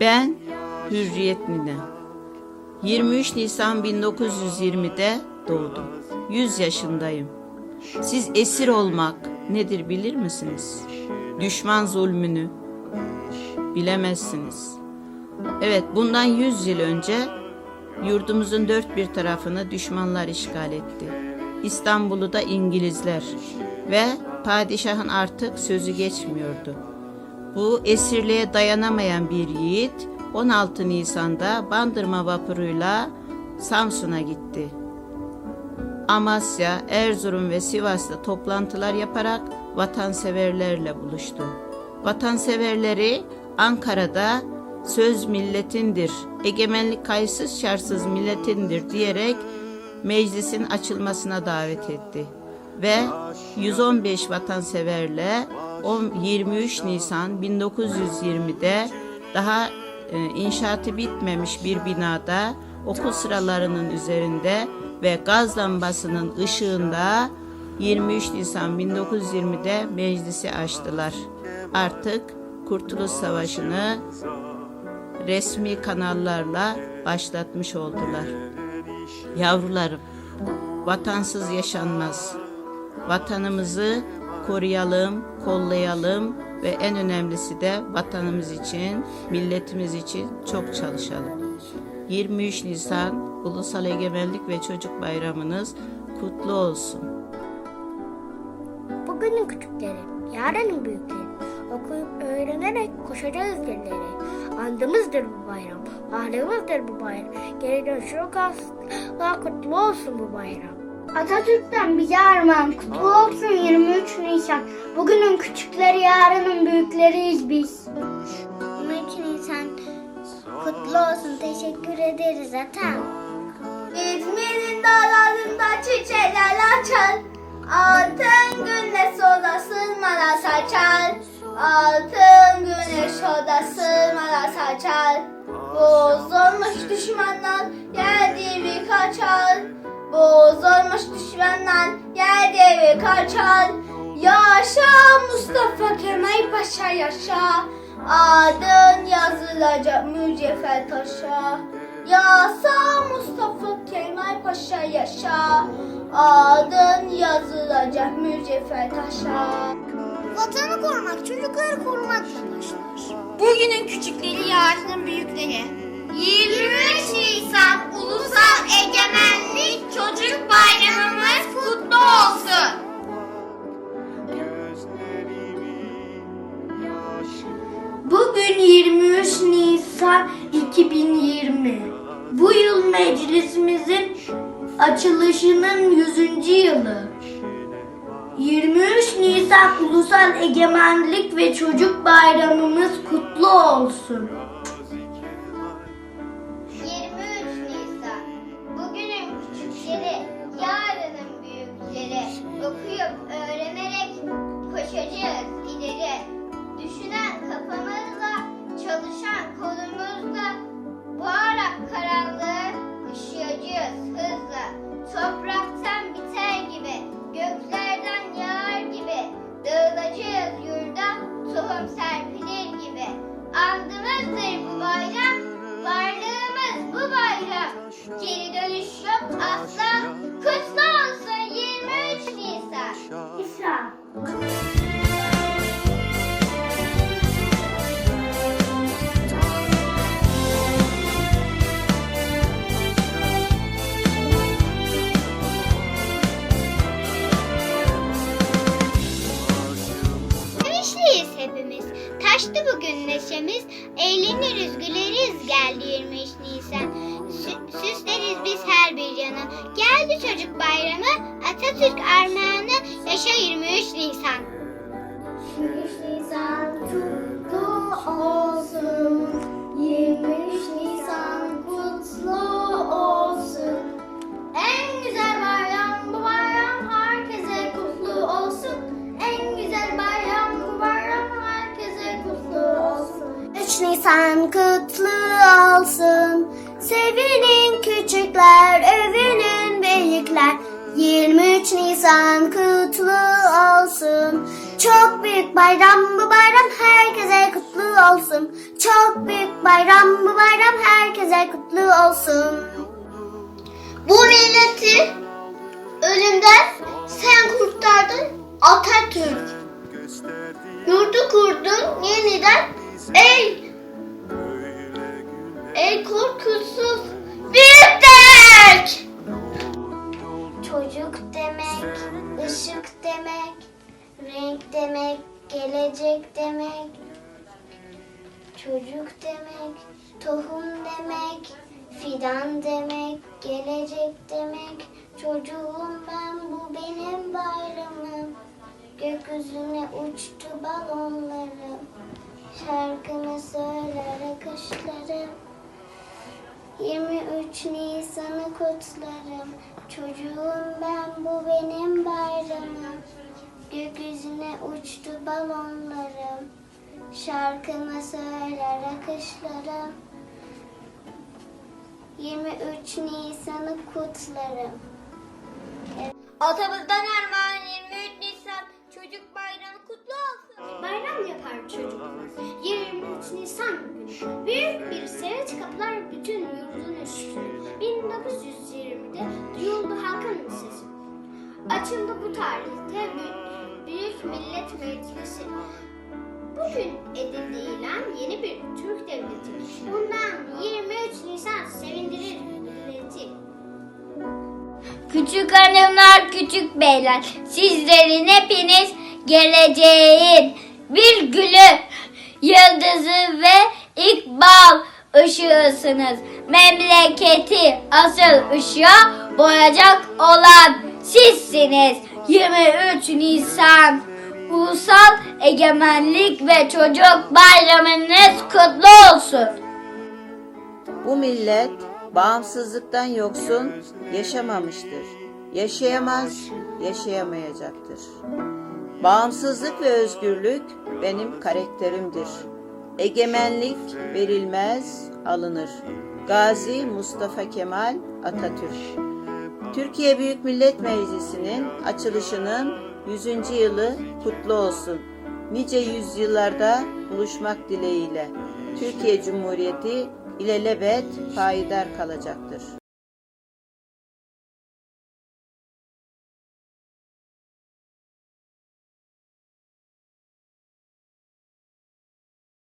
Ben Hürriyet Nine. 23 Nisan 1920'de doğdum. 100 yaşındayım. Siz esir olmak nedir bilir misiniz? Düşman zulmünü bilemezsiniz. Evet, bundan 100 yıl önce yurdumuzun dört bir tarafını düşmanlar işgal etti. İstanbul'u da İngilizler ve padişahın artık sözü geçmiyordu. Bu esirliğe dayanamayan bir yiğit 16 Nisan'da Bandırma vapuruyla Samsun'a gitti. Amasya, Erzurum ve Sivas'ta toplantılar yaparak vatanseverlerle buluştu. Vatanseverleri Ankara'da söz milletindir, egemenlik kayıtsız şartsız milletindir diyerek meclisin açılmasına davet etti. Ve 115 vatanseverle on- 23 Nisan 1920'de daha e, inşaatı bitmemiş bir binada okul sıralarının üzerinde ve gaz lambasının ışığında 23 Nisan 1920'de meclisi açtılar. Artık Kurtuluş Savaşı'nı resmi kanallarla başlatmış oldular. Yavrularım, vatansız yaşanmaz. Vatanımızı koruyalım, kollayalım ve en önemlisi de vatanımız için, milletimiz için çok çalışalım. 23 Nisan Ulusal Egemenlik ve Çocuk Bayramınız kutlu olsun. Bugünün küçükleri, yarının büyükleri. Okuyup öğrenerek koşacağız ileri. Andımızdır bu bayram, ahlımızdır bu bayram. Geri dönüş yok asla kutlu olsun bu bayram. Atatürk'ten bize armağan kutlu olsun 23 Nisan. Bugünün küçükleri, yarının büyükleriyiz biz. 23 Nisan kutlu olsun. Teşekkür ederiz Atan. İzmir'in dağlarında çiçekler açar. Altın güneş oda sırmalar saçar. Altın güneş oda sırmalar saçar. Bozulmuş düşmanlar geldi bir kaçar. Bozulmuş düşmanlar geldi bir kaçar. Yaşa Mustafa Kemal Paşa yaşa. Adın yazılacak mücevher taşa. Yasa Mustafa Kemal Paşa yaşa. Adın yazılacak mücevher taşa. Vatanı korumak, çocukları korumakla başlar. Bugünün küçükleri yarının büyükleri. 23 Nisan Ulusal Egemenlik açılışının 100. yılı. 23 Nisan Ulusal Egemenlik ve Çocuk Bayramımız kutlu olsun. Yanı. Geldi çocuk bayramı, Atatürk armağanı. Yaşa 23 Nisan. 23 Nisan kutlu olsun. 23 Nisan kutlu olsun. En güzel bayram bu bayram herkese kutlu olsun. En güzel bayram bu bayram herkese kutlu olsun. 3 Nisan kutlu olsun. Sevinin küçükler, büyükler. 23 Nisan kutlu olsun. Çok büyük bayram bu bayram herkese kutlu olsun. Çok büyük bayram bu bayram herkese kutlu olsun. Bu milleti ölümden sen kurtardın Atatürk. Yurdu kurdun yeniden ey ey korkusuz büyük. Işık demek, renk demek, gelecek demek. Çocuk demek, tohum demek, fidan demek, gelecek demek. Çocuğum ben bu benim bayramım. Gökyüzüne uçtu balonlarım. Şarkımı söyler akışlarım. 23 Nisan'ı kutlarım. Çocuğum ben bu benim bayramım. Gökyüzüne uçtu balonlarım. Şarkımı söyler akışlarım. 23 Nisan'ı kutlarım. Atamızdan armağan 23 Nisan Çocuk Bayramı kutlu olsun. Bayram yapar çocuklar. 23 Nisan günü büyük bir kapılar bütün yurdun üstüne. 1920'de duyuldu halkın sesi. Açıldı bu tarihte Bü- Büyük Millet Meclisi. Bugün edinilen yeni bir Türk devleti. Bundan 23 Nisan sevindirir milleti. Küçük hanımlar, küçük beyler, sizlerin hepiniz geleceğin bir gülü, yıldızı ve ikbal ışığısınız. Memleketi asıl ışığa boyayacak olan sizsiniz. 23 Nisan Ulusal Egemenlik ve Çocuk Bayramınız kutlu olsun. Bu millet bağımsızlıktan yoksun yaşamamıştır. Yaşayamaz, yaşayamayacaktır. Bağımsızlık ve özgürlük benim karakterimdir. Egemenlik verilmez, alınır. Gazi Mustafa Kemal Atatürk Türkiye Büyük Millet Meclisi'nin açılışının 100. yılı kutlu olsun. Nice yüzyıllarda buluşmak dileğiyle. Türkiye Cumhuriyeti ilelebet payidar kalacaktır.